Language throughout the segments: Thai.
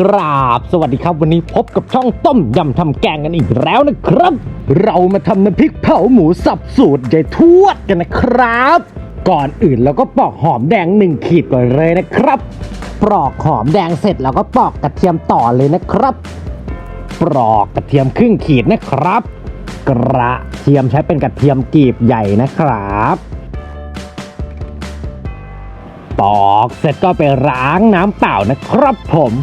กราบ สวัสดีครับวันนี้พบกับช่องต้มยำทำแกงกันอีกแล้วนะครับ เรามาทำน้ำพริกเผาหมูสับสูตรยายทวดกันนะครับ ก่อนอื่นเราก็ปอกหอมแดงหนึ่งขีดก่อนเลยนะครับ ปลอกหอมแดงเสร็จเราก็ปอกกระเทียมต่อเลยนะครับ ปลอกกระเทียมครึ่งขีดนะครับ กระเทียมใช้เป็นกระเทียมกรีบใหญ่นะครับปอกเสร็จก็ไปล้างน้ำเปล่านะครับผม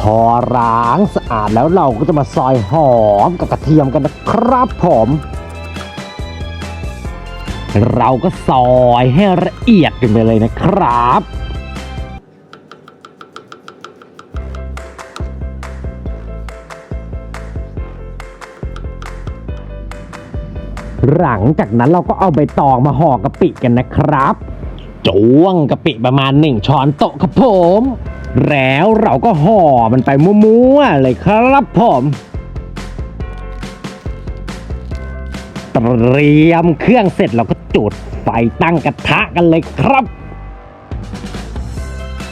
พอล้างสะอาดแล้วเราก็จะมาซอยหอมกับกระเทียมกันนะครับผมเราก็ซอยให้ละเอียดกันไปเลยนะครับ หลังจากนั้นเราก็เอาใบตองมาห่อกะปิกันนะครับจ้วงกะปิประมาณหนึ่งช้อนโต๊ะครับผม แล้วเราก็ห่อมันไปมั่วๆเลยครับผมเตรียมเครื่องเสร็จเราก็จุดไฟตั้งกระทะกันเลยครับ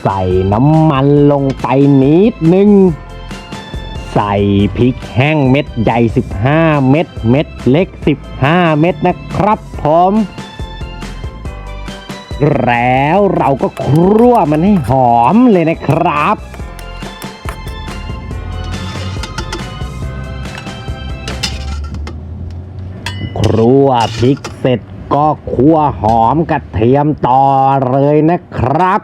ใส่น้ำมันลงไปนิดนึง ใส่พริกแห้งเม็ดใหญ่ 15 เม็ด เม็ดเล็ก 15 เม็ดนะครับผม แล้วเราก็ครั่วมันให้หอมเลยนะครับครัวพริกเสร็จก็คั่วหอมกระเทียมต่อเลยนะครับ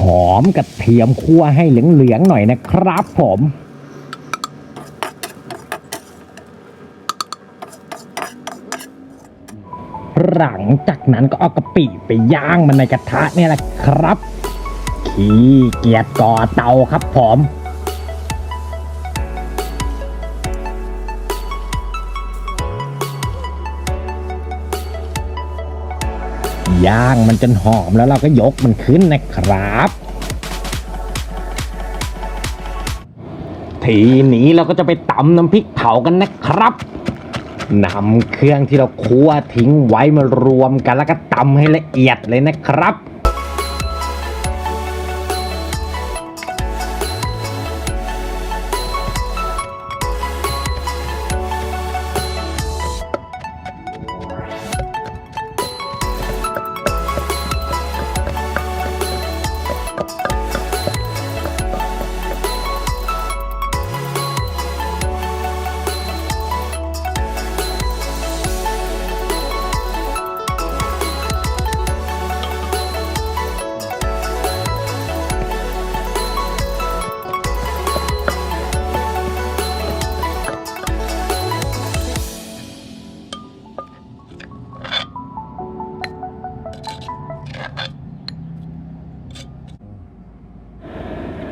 หอมกระเทียมคั่วให้เหลืองๆหน่อยนะครับผม หลังจากนั้นก็เอากะปิไปย่างมันในกระทะเนี่ยแหละครับ ขี้เกียจก่อเตาครับผมย่างมันจนหอมแล้วเราก็ยกมันขึ้นนะครับ ทีนี้เราก็จะไปตำน้ำพริกเผากันนะครับ นำเครื่องที่เราคั่วทิ้งไว้มารวมกันแล้วก็ตำให้ละเอียดเลยนะครับ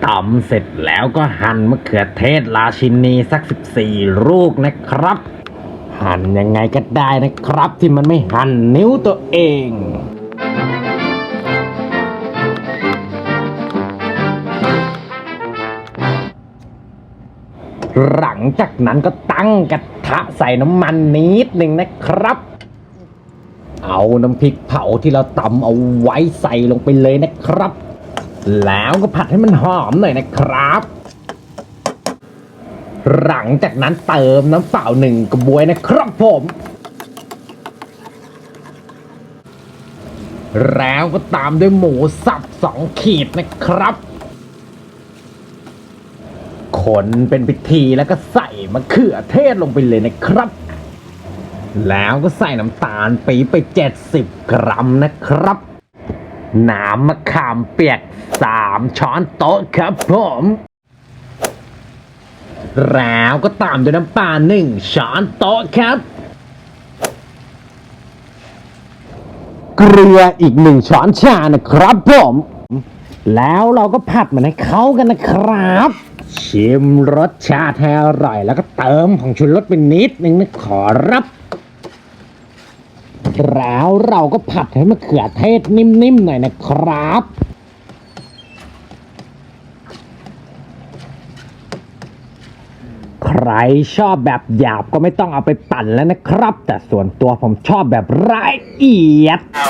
ตำเสร็จแล้วก็หั่นมะเขือเทศราชินีสัก 14 ลูกนะครับ หั่นยังไงก็ได้นะครับ ที่มันไม่หั่นนิ้วตัวเองหลังจากนั้นก็ตั้งกระทะใส่น้ำมันนิดหนึ่งนะครับ เอาน้ำพริกเผาที่เราตำเอาไว้ใส่ลงไปเลยนะครับ แล้วก็ผัดให้มันหอมหน่อยนะครับ หลังจากนั้นเติมน้ำเปล่าหนึ่งกระบวยนะครับผม แล้วก็ตามด้วยหมูสับสองขีดนะครับขนเป็นพิธีแล้วก็ใส่มะเขือเทศลงไปเลยนะครับ แล้วก็ใส่น้ำตาลปี๊บไป70กรัมนะครับ น้ำมะขามเปียก 3 ช้อนโต๊ะครับผม แล้วก็ตามด้วยน้ำปลาหนึ่งช้อนโต๊ะครับ เกลืออีกหนึ่งช้อนชานะครับผม แล้วเราก็ผัดมันให้เข้ากันนะครับ ชิมรสชาติให้อร่อย แล้วก็เติมของชูรสไปนิดนึงนะขอรับ แล้วเราก็ผัดให้มะเขือเทศนิ่มๆหน่อยนะครับใครชอบแบบหยาบก็ไม่ต้องเอาไปปั่นแล้วนะครับ แต่ส่วนตัวผมชอบแบบละเอียดเอา